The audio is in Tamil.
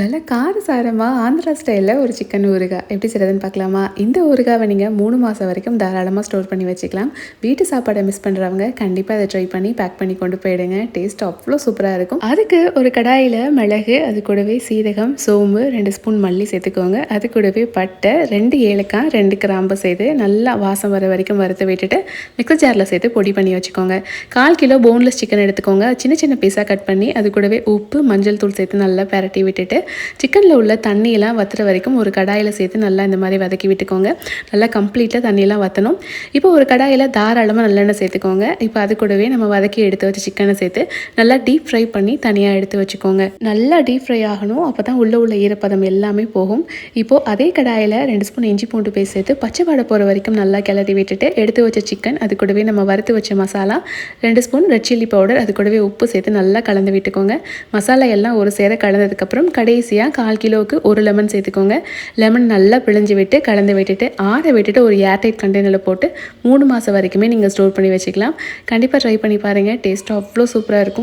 நல்ல காரசாரமாக ஆந்திரா ஸ்டைலில் ஒரு சிக்கன் ஊறுகாய். எப்படி செய்கிறதுன்னு பார்க்கலாமா? இந்த ஊறுகாவை நீங்கள் மூணு மாதம் வரைக்கும் தாராளமாக ஸ்டோர் பண்ணி வச்சுக்கலாம். வீட்டு சாப்பாடை மிஸ் பண்ணுறவங்க கண்டிப்பாக அதை ட்ரை பண்ணி பேக் பண்ணி கொண்டு போயிடுங்க. டேஸ்ட் அவ்வளோ சூப்பராக இருக்கும். அதுக்கு ஒரு கடாயில் மிளகு அது கூடவே சீரகம் சோம்பு ரெண்டு ஸ்பூன் மல்லி சேர்த்துக்கோங்க. அது கூடவே பட்டை ரெண்டு ஏலக்காய் ரெண்டு கிராம்பு சேர்த்து நல்லா வாசம் வர வரைக்கும் வறுத்து விட்டுட்டு மிக்சர் ஜாரில் சேர்த்து பொடி பண்ணி வச்சுக்கோங்க. கால் கிலோ போன்லெஸ் சிக்கன் எடுத்துக்கோங்க. சின்ன சின்ன பீஸாக கட் பண்ணி அது கூடவே உப்பு மஞ்சள் தூள் சேர்த்து நல்லா பரட்டி விட்டுட்டு சிக்கனில் உள்ள தண்ணியெல்லாம் வத்துற வரைக்கும் ஒரு கடாயில் சேர்த்து நல்லா இந்த மாதிரி வதக்கி விட்டுக்கோங்க. நல்லா கம்ப்ளீட்டாக தண்ணியெல்லாம் வற்றணும் இப்போ ஒரு கடாயில் தாராளமாக நல்லெண்ணெய் சேர்த்துக்கோங்க. இப்போ அது கூடவே நம்ம வதக்கி எடுத்து வச்சு சிக்கனை சேர்த்து நல்லா டீப் ஃப்ரை பண்ணி தனியாக எடுத்து வச்சுக்கோங்க. நல்லா டீப் ஃப்ரை ஆகணும். அப்போ தான் உள்ளே உள்ள ஈரப்பதம் எல்லாமே போகும். இப்போது அதே கடாயில் ரெண்டு ஸ்பூன் இஞ்சி பூண்டு பேஸ்ட் சேர்த்து பச்சை வாடை போகிற வரைக்கும் நல்லா கிளறி விட்டுட்டு எடுத்து வச்ச சிக்கன் அது கூடவே நம்ம வறுத்து வச்ச மசாலா ரெண்டு ஸ்பூன் ரெட் சில்லி பவுடர் அது கூடவே உப்பு சேர்த்து நல்லா கலந்து விட்டுக்கோங்க. மசாலா எல்லாம் ஒரு சேர கலந்ததுக்கப்புறம் கடைசியாக கால் கிலோவுக்கு ஒரு லெமன் சேர்த்துக்கோங்க. லெமன் நல்லா பிழிஞ்சு விட்டு கலந்து விட்டுட்டு ஆற விட்டுட்டு ஒரு ஏர்டைட் கண்டெய்னரில் போட்டு மூணு மாதம் வரைக்குமே நீங்கள் ஸ்டோர் பண்ணி வச்சுக்கலாம். கண்டிப்பாக ட்ரை பண்ணி பாருங்கள் டேஸ்ட் அவ்வளோ சூப்பராக இருக்கும்.